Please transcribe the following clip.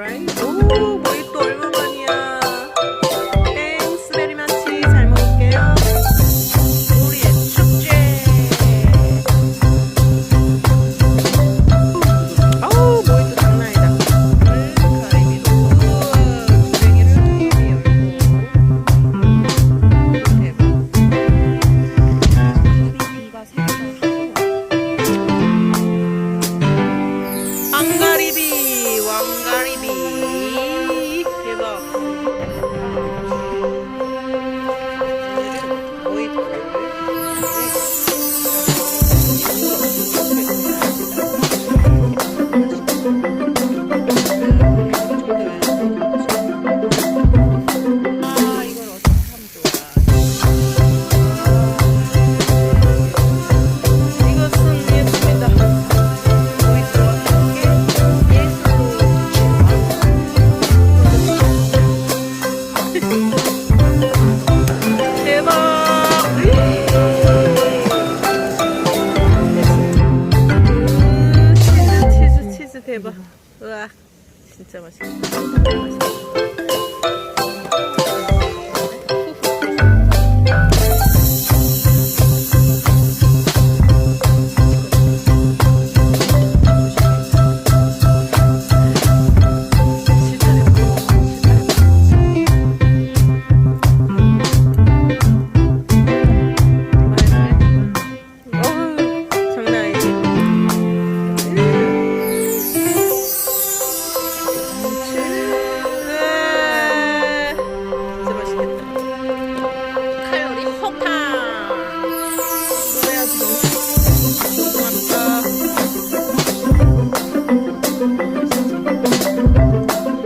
Right? Oh, boy, 12 대박. 우와, 진짜 맛있다. 맛있겠다.